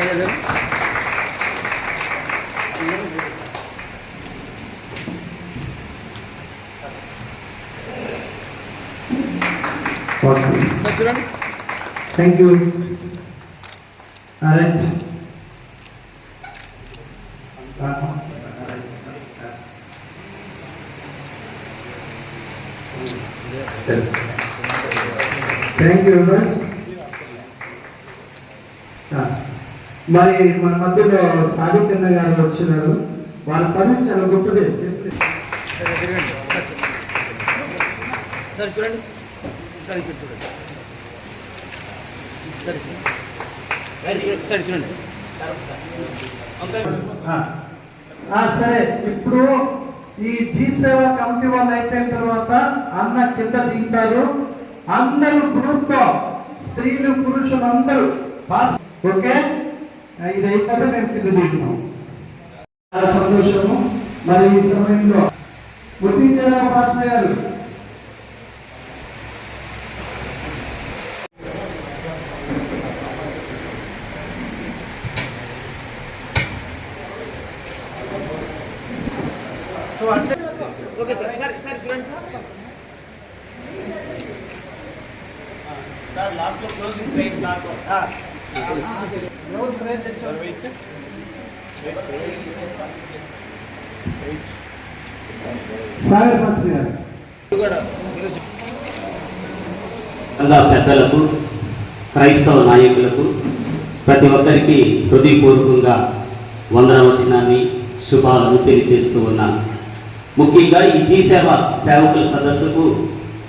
எழுதும் Thank you. All right. Thank you very much. Ah. మరి మన మధ్యలో సాధికన్న గారు వచ్చినారు. వాళ్ళ పని చాలా గొప్పదే. సరే సరే చూడండి సరే చూడండి. చూడండి ఇప్పుడు ఈ జీ సేవ కమిటీ వాళ్ళు అయిపోయిన తర్వాత అన్న కింద దిగుతారు. అందరూ గ్రూప్తో స్త్రీలు పురుషులు అందరూ ఓకే? ఇది అయిపోతే మేము కింద దిగుతాం. చాలా సంతోషము. మరి ఈ సమయంలో మృత్యుంజయరావు పాస్టర్ గారు. సో అంటే ఓకే సార్ సరే సరే చూడండి సార్. సార్ లాస్ట్లో క్లోజింగ్ ప్లేయింగ్ సార్. ఎవరు ప్రేర్ చేస్తారు సాగర్ పాస్టర్ గారు కూడా ఈరోజు సంఘ పెద్దలకు క్రైస్తవ నాయకులకు ప్రతి ఒక్కరికి హృదయపూర్వకంగా వందన వచనాన్ని శుభాలను తెలియజేస్తూ ఉన్నాను. ముఖ్యంగా ఈ జీ సేవ సేవకుల సదస్సుకు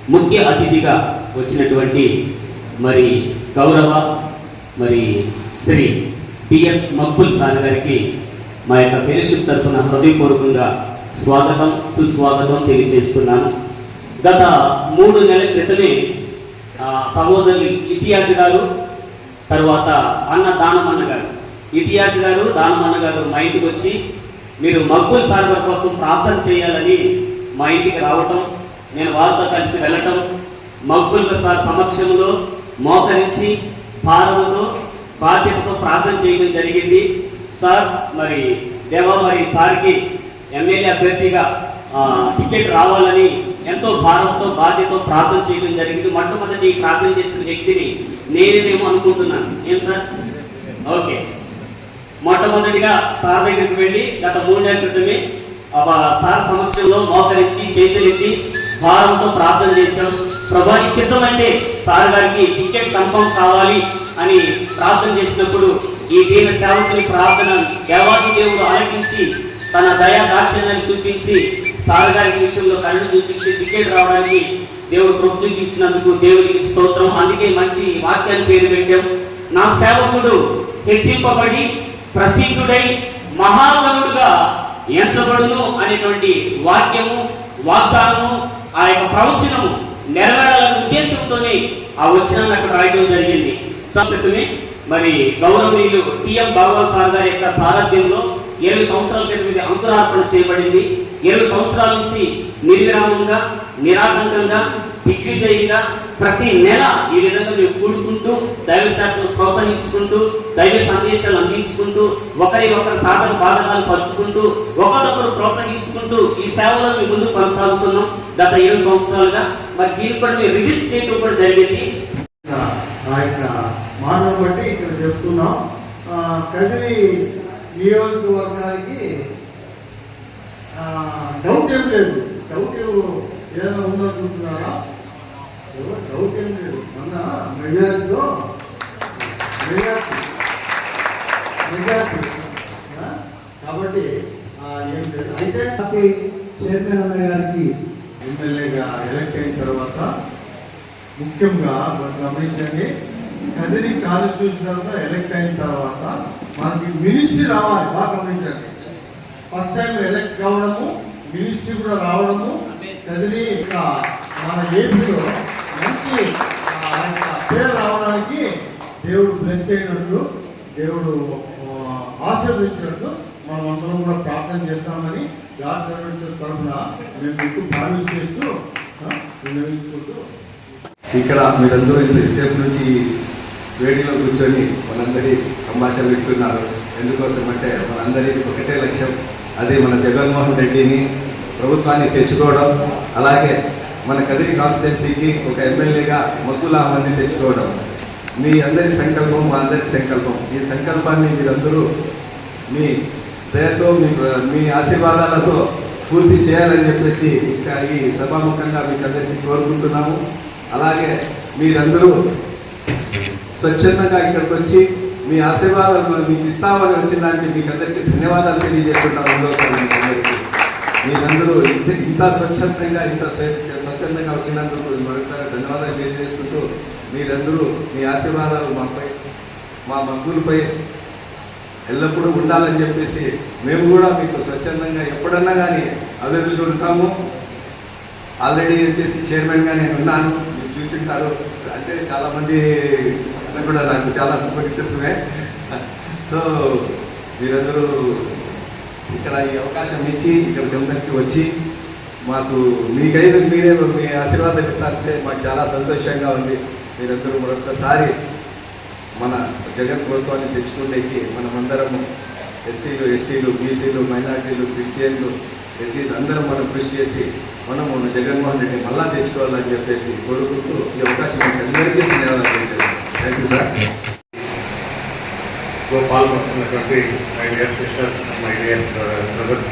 ముఖ్య అతిథిగా వచ్చినటువంటి మరి గౌరవ మరి శ్రీ పిఎస్ మక్బుల్ సార్ గారికి మా యొక్క ఫెలోషిప్ తరఫున హృదయపూర్వకంగా స్వాగతం సుస్వాగతం తెలియజేస్తున్నాను. గత మూడు నెలల క్రితమే సహోదరి ఇతియాజ్ గారు తర్వాత అన్న దానమన్న గారు. ఇతియాజ్ గారు దానమన్న గారు మా ఇంటికి వచ్చి మీరు మక్బుల్ సార్ గారి కోసం ప్రార్థన చేయాలని మా ఇంటికి రావటం నేను వారితో కలిసి వెళ్ళటం మక్బుల్ సార్ సమక్షంలో మోకరించి భారముతో బాధ్యతతో ప్రార్థన చేయడం జరిగింది. సార్ మరి దేవా మరి సార్కి ఎమ్మెల్యే అభ్యర్థిగా టికెట్ రావాలని ఎంతో భారంతో బాధ్యతతో ప్రార్థన చేయడం జరిగింది. మొట్టమొదటి ఈ ప్రార్థన చేసిన వ్యక్తిని నేనేమో అనుకుంటున్నాను. ఏం సార్? ఓకే. మొట్టమొదటిగా సార్ దగ్గరికి వెళ్ళి గత మూడు నెలల క్రితమే సార్ సమక్షంలో మోకరించి చేతులెత్తి భారంతో ప్రార్థన చేశాం. ప్రభా చిత్తమైతే సార్ గారికి టికెట్ కన్ఫర్మ్ కావాలి అని ప్రార్థన చేసినప్పుడు ఈ దీన సేవకుని ప్రార్థన దేవాది దేవుడు ఆలకించి తన దయా దాక్షిణ్యాన్ని చూపించి సార్ గారి విషయంలో కళ్ళు చూపించి టికెట్ రావడానికి దేవుడు కృప చూపించినందుకు దేవునికి స్తోత్రం. అందుకే మంచి వాక్యాన్ని పేరు పెట్టాం. నా సేవకుడు హెచ్చింపబడి ప్రసిద్ధుడై మహాగణుడుగా ఎంచబడును అనేటువంటి వాక్యము వాగ్దానము ఆ యొక్క ప్రవచనము నెరవేరాలనే ఉద్దేశంతోనే ఆ వచనాన్ని అక్కడ రాయడం జరిగింది. సంతకమే మరి గౌరవనీయులు టిఎం బాబా సార్ గారి యొక్క సారథ్యంలో ఏడు సంవత్సరాల క్రితం ఇది అంకురార్పణ చేయబడింది. ఏడు సంవత్సరాల నుంచి నిర్విరామంగా నిరాటంకంగా దిగ్విజయంగా ప్రతి నెల ఈ విధంగా మేము కూడుకుంటూ దైవ శాఖను ప్రోత్సహించుకుంటూ దైవ సందేశాలు అందించుకుంటూ ఒకరి ఒకరి సాధన బాధకాలు పంచుకుంటూ ఒకరొకరు ప్రోత్సహించుకుంటూ ఈ సేవలో మేము ముందు కొనసాగుతున్నాం. గత ఏడు సంవత్సరాలుగా మరి దీని కూడా మేము రిజిస్టర్ చేయడం కూడా జరిగింది. ఆ యొక్క మాటను బట్టి ఇక్కడ చెప్తున్నాం. ఆ, కదిరి నియోజకవర్గానికి డౌట్ ఏం లేదు. డౌట్ ఏదైనా ఉందనుకుంటున్నారా? ఎవరు డౌట్ ఏం లేదు. మొన్న మెజార్టీతో మెజార్టీ. మెజార్టీ. కాబట్టి ఏం లేదు. అయితే చైర్మన్ అన్న గారికి ఎమ్మెల్యేగా ఎలక్ట్ అయిన తర్వాత ముఖ్యంగా మనం గమనించండి కదిరి కాన్స్టిట్యూషన్ తర్వాత ఎలక్ట్ అయిన తర్వాత మనకి మినిస్ట్రీ రావాలి. బాగా గమనించండి. ఫస్ట్ టైం ఎలక్ట్ కావడము మినిస్ట్రీ కూడా రావడము కదిరి ఇక మన ఏపీలో మంచి పేరు రావడానికి దేవుడు బ్లెస్ చేయనట్లు దేవుడు ఆశీర్వదించినట్లు మనం అందరం కూడా ప్రార్థన చేస్తామని గాడ్ సర్వెంట్స్ తరఫున మేము మీకు ప్రామిస్ చేస్తూ వినియోగించుకుంటూ ఇక్కడ మీరందరూ ఇంతసేపు నుంచి వేడిలో కూర్చొని మనందరి సంభాషణ వింటున్నారు. ఎందుకోసం అంటే మనందరి ఒకటే లక్ష్యం అది మన జగన్మోహన్ రెడ్డిని ప్రభుత్వాన్ని తెచ్చుకోవడం అలాగే మన కదిరి కాన్స్టిట్యున్సీకి ఒక ఎమ్మెల్యేగా మగ్గులా మంది తెచ్చుకోవడం. మీ అందరి సంకల్పం మా అందరి సంకల్పం. ఈ సంకల్పాన్ని మీరందరూ మీ దయతో మీ మీ ఆశీర్వాదాలతో పూర్తి చేయాలని చెప్పేసి ఇంకా ఈ సభాముఖంగా మీకు అందరికీ కోరుకుంటున్నాము. అలాగే మీరందరూ స్వచ్ఛందంగా ఇక్కడికి వచ్చి మీ ఆశీర్వాదాలు మీకు ఇస్తామని వచ్చిన దానికి మీకు అందరికీ ధన్యవాదాలు తెలియజేస్తున్నాను. మీకు మీరందరూ ఇంత ఇంత స్వచ్ఛందంగా ఇంత స్వేచ్ఛ స్వచ్ఛందంగా వచ్చినందుకు మరొకసారి ధన్యవాదాలు తెలియజేసుకుంటూ మీరందరూ మీ ఆశీర్వాదాలు మాపై మా మగ్గులపై ఎల్లప్పుడూ ఉండాలని చెప్పేసి మేము కూడా మీకు స్వచ్ఛందంగా ఎప్పుడన్నా కానీ అవైలబుల్ ఉంటాము. ఆల్రెడీ వచ్చేసి చైర్మన్గా నేను ఉన్నాను. మీరు చూసింటారు. అంటే చాలామంది కూడా నాకు చాలా సుపరిచితమే సో మీరందరూ ఇక్కడ ఈ అవకాశం ఇచ్చి ఇక్కడ అందరికీ వచ్చి మాకు మీకైతే మీరే మీ ఆశీర్వాదం ఇస్తారంటే మాకు చాలా సంతోషంగా ఉంది. మీరందరూ మరొకసారి మన జగన్ ప్రభుత్వాన్ని తెచ్చుకునేకి మనమందరము ఎస్సీలు ఎస్టీలు బీసీలు మైనార్టీలు క్రిస్టియన్లు రెడ్డిస్ అందరం మనం కృషి చేసి మనము జగన్మోహన్ రెడ్డి మళ్ళా తెచ్చుకోవాలని చెప్పేసి కోరుకుంటూ ఈ అవకాశం అందరికీ ధన్యవాదాలు thank you sir Gopal పాల్గొంటున్నటువంటి my dear sisters my dear brothers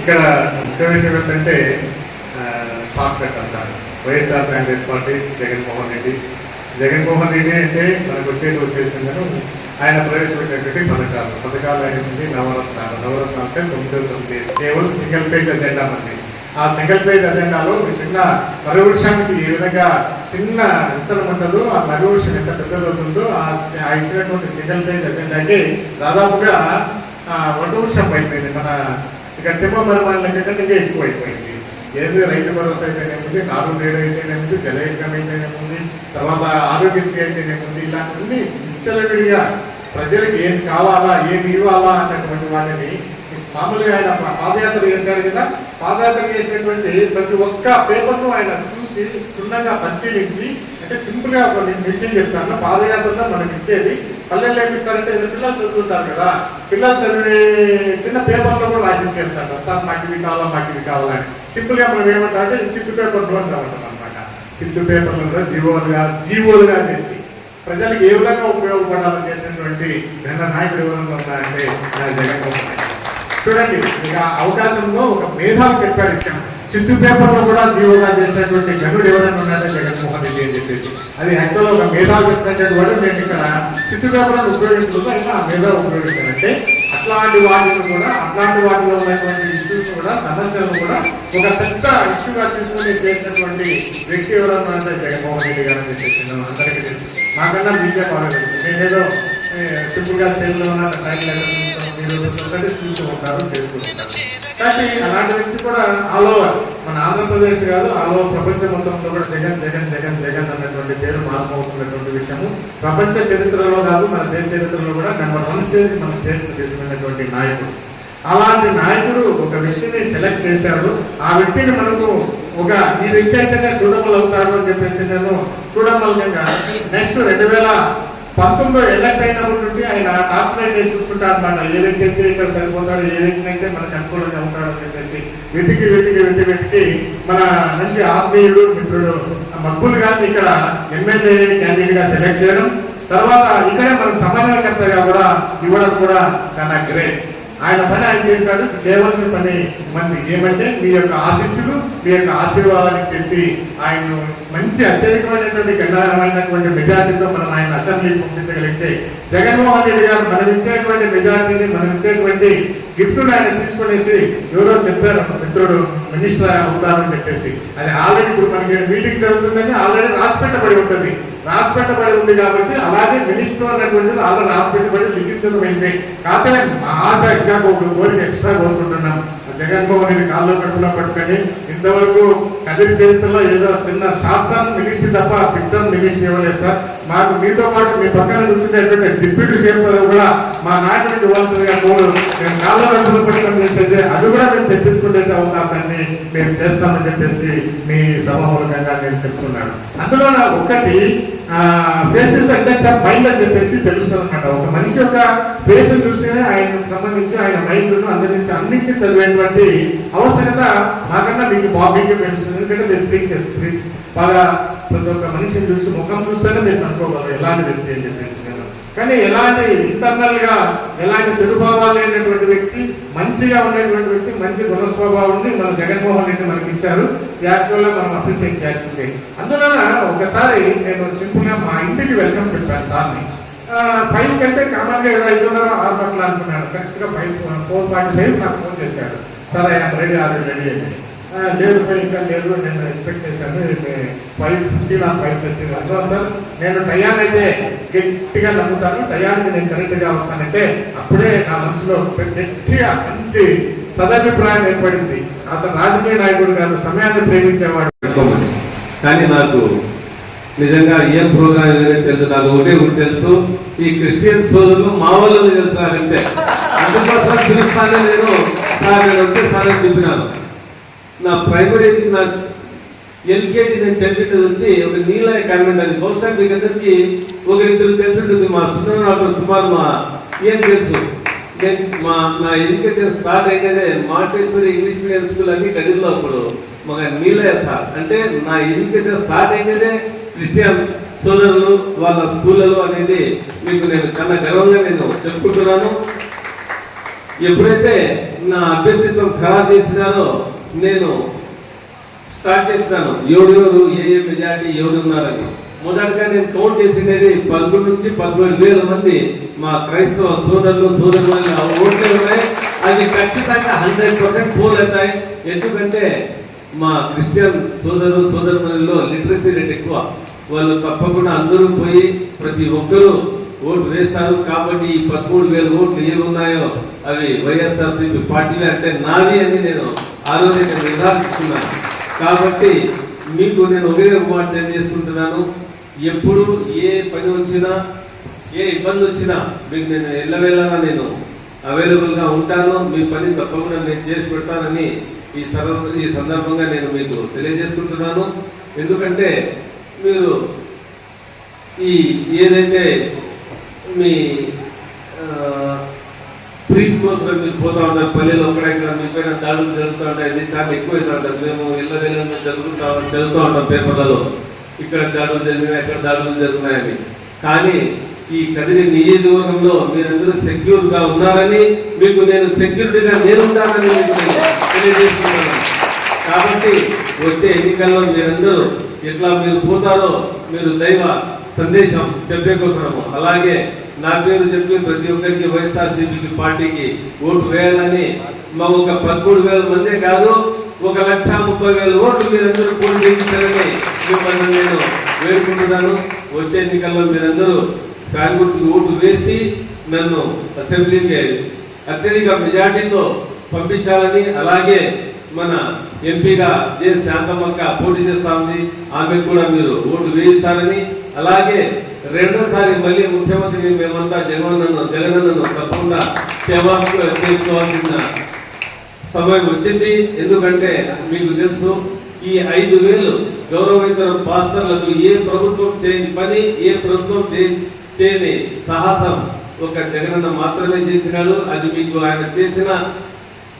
ఇక్కడ ముఖ్యమైనటువంటి ఏంటంటే షార్ట్ అంటారు YSR Congress party Jaganmohan Reddy. Jaganmohan Reddy అంటే మనకు వచ్చేది వచ్చేసిందని. ఆయన ప్రవేశపెట్టినటువంటి పథకాలు. పథకాలు అయినటువంటి నవరత్నాలు. నవరత్న అంటే తొమ్మిది తొమ్మిది కేవలం సింగిల్ పేజ్ అజెండా మంది ఆ సింగిల్ పేజ్ అజెండాలో చిన్న పరివృక్షానికి ఏ విధంగా చిన్న విత్తనం ఉంటుందో ఆ పరివృక్షం ఎంత పెద్దదవుతుందో ఆ ఇచ్చినటువంటి సింగిల్ పేజ్ అజెండాకి దాదాపుగా ఆ, వటవృక్షం అయిపోయింది. మన ఇక తిమ్మ మరమాల లెక్క ఎక్కువైపోయింది ఎక్కువ అయిపోయింది ఏది రైతు భరోసా అయితేనేముంది కారు నేడు అయితేనేముంది జల అయితేనే అయితేనేముంది తర్వాత ఆరోగ్యశ్రీ అయితేనేముంది ఇలాంటివన్నీ విచ్చలవిడిగా ప్రజలకు ఏం కావాలా ఏమి ఇవ్వాలా అన్నటువంటి వాటిని మామూలుగా ఆయన పాదయాత్ర చేశాడు కదా. పాదయాత్ర చేసినటువంటి ప్రతి ఒక్క పేపర్ను ఆయన క్షుణ్ణంగా పరిశీలించి అంటే సింపుల్గా ఒక విషయం చెప్తాను. పాదయాత్రలో మనకి ఇచ్చేది పల్లెల్లో ఏమి ఇస్తారంటే పిల్లలు చదువుతుంటారు కదా పిల్లలు చదివే చిన్న పేపర్లో కూడా రాసి ఇచ్చేస్తారు సార్ మాకు ఇవి కావాలా మాకు ఇవి కావాలని సింపుల్గా మనం ఏమంటారంటే చిత్తు పేపర్ లోన్ రావటం అనమాట చిత్తు పేపర్లు జీవోలుగా జీవోలుగా చేసి ప్రజలకు ఏ విధంగా ఉపయోగపడాలో చేసినటువంటి నిన్న నాయకుడు ఎవరైనా ఉన్నారంటే జగన్మోహన్ చూడండి ఇక అవకాశంలో ఒక మేధావి చెప్పాడు ఇక్కడ చిత్తు పేపర్లో కూడా జీవోగా చేసినటువంటి గనుడు ఎవరైనా ఉన్నాడే? జగన్మోహన్ రెడ్డి అని చెప్పేసి. అది ఎంతో ఒక మేధావి కూడా వాడు నేను ఇక్కడ చిత్తు పేపర్లను ఉపయోగించలేదు అయినా ఆ మేధావి ఉపయోగించానంటే అట్లాంటి వాటిని కూడా అట్లాంటి వాటిలో ఉన్నటువంటి ఇష్యూస్ కూడా సమస్యలను కూడా ఒక పెద్ద ఇష్యూగా తీసుకుని చేసినటువంటి వ్యక్తి ఎవరైనా అంటే జగన్మోహన్ రెడ్డి గారు అని చెప్పేసి నేను అందరికీ తెలుసు. నాకన్నా మీకే బాగా తెలుసు. నేనేదో సింపుల్గా సెల్లో ఉన్న టైం మీరు చూస్తూ ఉంటారు చేసుకుంటారు కానీ అలాంటి వ్యక్తి కూడా ఆల్ ఓవర్ మన ఆంధ్రప్రదేశ్ కాదు ఆల్ ఓవర్ ప్రపంచం మొత్తంలో కూడా జగన్ జగన్ జగన్ జగన్ అన్నటువంటి పేరు మార్మవుతున్నటువంటి విషయము. ప్రపంచ చరిత్రలో కాదు మన దేశ చరిత్రలో కూడా నెంబర్ వన్ స్టేజ్ మన స్టేజ్ తీసుకున్నటువంటి నాయకుడు. అలాంటి నాయకుడు ఒక వ్యక్తిని సెలెక్ట్ చేశాడు ఆ వ్యక్తిని మనకు ఒక ఈ వ్యక్తి అయితేనే చూడమల్ అవుతారు అని చెప్పేసి నేను చూడమల్కంగా నెక్స్ట్ రెండు వేల పంతొమ్మిదిలో ఎలక్ట్ అయినప్పటి ఆయన డాక్టరేట్ చేసి చూస్తుంటాడు అనమాట ఏ వ్యక్తి అయితే ఇక్కడ సరిపోతాడు ఏ వ్యక్తిని అయితే మనకు అనుకూలంగా ఉంటాడు అని చెప్పేసి వెతికి వెతికి వెతి వెతికి మన మంచి ఆత్మీయుడు మిత్రుడు మక్కులు గారిని ఇక్కడ ఎమ్మెల్యే క్యాండిడేట్గా సెలెక్ట్ చేయడం తర్వాత ఇక్కడే మనకు సమన్వయకర్తగా కూడా ఇవ్వడం కూడా చాలా గ్రేట్. ఆయన పని ఆయన చేశాడు. చేయవలసిన పని మంది. ఏమంటే మీ యొక్క ఆశీస్సులు మీ యొక్క ఆశీర్వాదాలు ఇచ్చేసి ఆయన మంచి అత్యధికమైనటువంటి గణమైనటువంటి మెజార్టీతో మనం ఆయన అసెంబ్లీకి పంపించగలిగితే జగన్మోహన్ రెడ్డి గారు మనం ఇచ్చేటువంటి మెజార్టీని మనం ఇచ్చేటువంటి గిఫ్ట్ను ఆయన తీసుకునేసి ఎవరో చెప్పారు మిత్రుడు మినిస్టర్ అవుతారని చెప్పేసి. అది ఆల్రెడీ ఇప్పుడు మనకి మీటింగ్ జరుగుతుందని ఆల్రెడీ రాసి పెట్టబడి ఉంటుంది. రాసి పెట్టబడి ఉంది కాబట్టి అలాగే మినిస్టర్ అన్నటువంటిది అలా రాసి పెట్టబడి లిఖించడం అయింది కాకపోతే మా ఆశ ఒక కోరిక ఎక్స్ట్రా కోరుకుంటున్నాం. జగన్మోహన్ రెడ్డి కాల్లో కడుపులో పట్టుకొని ఇంతవరకు కదిరి చరిత్రలో ఏదో చిన్న షార్ట్ టర్మ్ మినిస్ట్రీ తప్ప పిట్టం టర్మ్ మినిస్ట్రీ ఇవ్వలేదు సార్. మాకు మీతో పాటు మీ పక్కన కూర్చునేటువంటి డిప్యూటీ సీఎం పదవి కూడా మా నాయకుడికి ఇవ్వాల్సిందిగా కోరు. మేము కాల్లో కడుపులో పట్టుకొని చేసేసి అది కూడా మేము తెప్పించుకునే అవకాశాన్ని మేము చేస్తామని చెప్పేసి మీ సభామూలకంగా నేను చెప్తున్నాను. అందులో నాకు ఒక్కటి faces the index of mind అని చెప్పేసి తెలుస్తుంది అనమాట ఒక మనిషి యొక్క ఫేస్ చూస్తేనే ఆయనకు సంబంధించి ఆయన మైండ్ అందరించి అన్నింటినీ చదివేటువంటి అవసరత నాకన్నా మీకు బాబీకి తెలుస్తుంది. ఎందుకంటే మీరు ప్రీచ్ చేస్తారు బాగా ప్రతి ఒక్క మనిషిని చూసి ముఖం చూస్తేనే మీరు కనుక్కోగలరు ఎలాంటి వ్యక్తి అని చెప్పేసి. నేను కానీ ఎలాంటి ఇంటర్నల్గా ఎలాంటి చెడు భావాలు లేనటువంటి వ్యక్తి మంచిగా ఉండేటువంటి వ్యక్తి మంచి గుణస్వభావాన్ని ఉంది మన జగన్మోహన్ రెడ్డి మనకి ఇచ్చారు. యాక్చువల్గా మనం అప్రిషియేట్ చేయాల్సిందే అందువలన ఒకసారి నేను సింపుల్గా మా ఇంటికి వెల్కమ్ చెప్పాను సార్ని. ఫైవ్ కంటే కామన్గా ఏదో ఐదున్నర ఆరు పట్ల అనుకున్నాను. కరెక్ట్గా ఫైవ్ ఫోర్ ఫార్టీ ఫైవ్ నాకు ఫోన్ చేశాడు. Sir I'm ready already ready? అని. లేదు ఇంకా లేదు నేను ఎక్స్పెక్ట్ చేశాను. ఫైవ్ ఫిఫ్టీ నా ఫైవ్ థర్టీ అందులో సార్ నేను టయాన్ని అయితే గట్టిగా నమ్ముతాను. టయానికి నేను కరెక్ట్గా వస్తానంటే అప్పుడే నా మనసులో గట్టిగా మంచి సదాభిప్రాయం ఏర్పడింది. అతను రాజకీయ నాయకుడు కాదు సమయాన్ని ప్రేమించేవాడు. కానీ నాకు నిజంగా ఏం ప్రోగ్రామ్ ఏదైనా తెలుసు నాకు ఒకటే ఒకటి తెలుసు. ఈ క్రిస్టియన్ సోదరులు మా వాళ్ళని తెలుసు అంతే అందుకోసం పిలుస్తానే నేను సార్ నేను వచ్చే సార్ చెప్పినాను నా ప్రైమరీ నా ఎల్కేజీ నేను చదివినది వచ్చి ఒక నీలయ కాన్వెంట్ అని బహుశా మీకు అందరికి ఒక ఇద్దరు తెలిసి ఉంటుంది మా సుందరరావు కుమార్ మా ఏం తెలుసు? నేను మా నా ఎడ్యుకేషన్ స్టార్ట్ అయితేనే మాటేశ్వరి ఇంగ్లీష్ మీడియం స్కూల్ అని గదిలో అప్పుడు మా నీలయ సార్. అంటే నా ఎడ్యుకేషన్ స్టార్ట్ అయితేనే క్రిస్టియన్ సోదరులు వాళ్ళ స్కూళ్ళలో అనేది మీకు నేను చాలా గర్వంగా నేను చెప్పుకుంటున్నాను. ఎప్పుడైతే నా అభ్యర్థిత్వం ఖరారు చేసినారో నేను స్టార్ట్ చేసినాను ఎవరెవరు ఏ ఏ మెజార్టీ ఎవరు ఉన్నారని. మొదటగా నేను కౌంట్ చేసినది పదకొండు నుంచి పదమూడు వేల మంది మా క్రైస్తవ సోదరులు సోదరులు ఓట్లు ఉన్నాయి. అది ఖచ్చితంగా హండ్రెడ్ పర్సెంట్ పోల్ అవుతాయి. ఎందుకంటే మా క్రిస్టియన్ సోదరు సోదరులలో లిటరసీ రేట్ ఎక్కువ. వాళ్ళు తప్పకుండా అందరూ పోయి ప్రతి ఒక్కరూ ఓట్లు వేస్తారు కాబట్టి ఈ పదమూడు వేల ఓట్లు ఏమున్నాయో అవి వైఎస్ఆర్సీపీ పార్టీలే అంటే నావి అని నేను ఆ రోజు నేను నిర్ధారించుకున్నాను కాబట్టి మీకు నేను ఒకే ఒక మాట తెలియజేసుకుంటున్నాను. ఎప్పుడు ఏ పని వచ్చినా ఏ ఇబ్బంది వచ్చినా మీకు నేను ఎల్లవేళలా నేను అవైలబుల్గా ఉంటాను. మీ పని తప్పకుండా నేను చేసి పెడతానని ఈ సర్వ ఈ సందర్భంగా నేను మీకు తెలియజేసుకుంటున్నాను. ఎందుకంటే మీరు ఈ ఏదైతే మీ ప్రీచ్ కోసం మీరు పోతా ఉంటారు పల్లెలు ఒక్కడెక్కడ మీ పైన దాడులు జరుగుతూ ఉంటాయి. ఇది చాలా ఎక్కువ అవుతుంటారు మేము ఇళ్ళ వెళ్ళిన జరుగుతూ చదువుతూ ఉంటాం పేపర్లలో. ఇక్కడ దాడులు జరిగినాయి అక్కడ దాడులు జరుగుతున్నాయని. కానీ ఈ కదిరి నియోజకవర్గంలో మీరందరూ సెక్యూర్గా ఉన్నారని మీకు నేను సెక్యూరిటీగా నేను ఉంటానని మీకు తెలియజేస్తున్నాను. కాబట్టి వచ్చే ఎన్నికల్లో మీరందరూ ఎట్లా మీరు పోతారో మీరు దైవ సందేశం చెప్పే కోసము. అలాగే నా పేరు చెప్పి ప్రతి ఒక్కరికి వైఎస్ఆర్సీపీ పార్టీకి ఓటు వేయాలని మా ఒక పదమూడు వేల మందే కాదు ఒక లక్ష ముప్పై వేల ఓట్లు మీరందరూ పోటీ చేయించారని మిమ్మల్ని నేను వేడుకుంటున్నాను. వచ్చే ఎన్నికల్లో మీరందరూ ఫ్యాన్ గుర్తుకు ఓటు వేసి నన్ను అసెంబ్లీకి అత్యధిక మెజార్టీతో పంపించాలని అలాగే మన ఎంపీగా జే శాంతమ్మక్క పోటీ చేస్తా ఉంది. ఆమె కూడా మీరు ఓటు వేయిస్తారని అలాగే రెండోసారి మళ్ళీ ముఖ్యమంత్రి మేమంతా జగనన్నను జగనన్నను తప్పకుండా సేవా చేసుకోవాల్సిన సమయం వచ్చింది. ఎందుకంటే మీకు తెలుసు ఈ ఐదు వేలు గౌరవేతర పాస్టర్లకు ఏ ప్రభుత్వం చేయని పని ఏ ప్రభుత్వం చేయని సాహసం ఒక జగనన్న మాత్రమే చేసినాడు. అది మీకు ఆయన చేసిన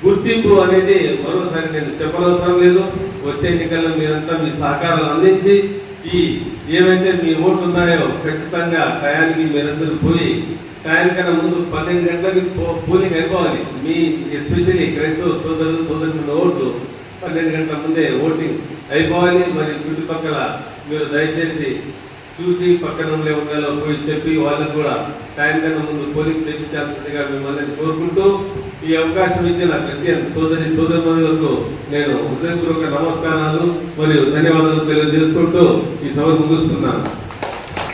గుర్తింపు అనేది మరోసారి నేను చెప్పనవసరం లేదు. వచ్చే ఎన్నికల్లో మీరంతా మీ సహకారాలు అందించి ఈ ఏవైతే మీ ఓట్లు ఉన్నాయో ఖచ్చితంగా టయానికి మీరందరూ పోయి టయానికన్నా ముందు పన్నెండు గంటలకి పోలింగ్ అయిపోవాలి. మీ ఎస్పెషల్లీ క్రైస్తవ సోదరులు సోదరుల ఓట్లు పన్నెండు గంటల ముందే ఓటింగ్ అయిపోవాలి. మరి చుట్టుపక్కల మీరు దయచేసి చూసి పక్కన ఉండే ఉండాలో పోయి చెప్పి వాళ్ళకు కూడా టైం కన్నా ముందు పోలింగ్ చేయించాల్సిందిగా మిమ్మల్ని కోరుకుంటూ ఈ అవకాశం ఇచ్చిన ప్రతి సోదరి సోదరులకు నేను హృదయపూర్వక నమస్కారాలు మరియు ధన్యవాదాలు తెలియజేసుకుంటూ ఈ సభ ముగిస్తున్నాను.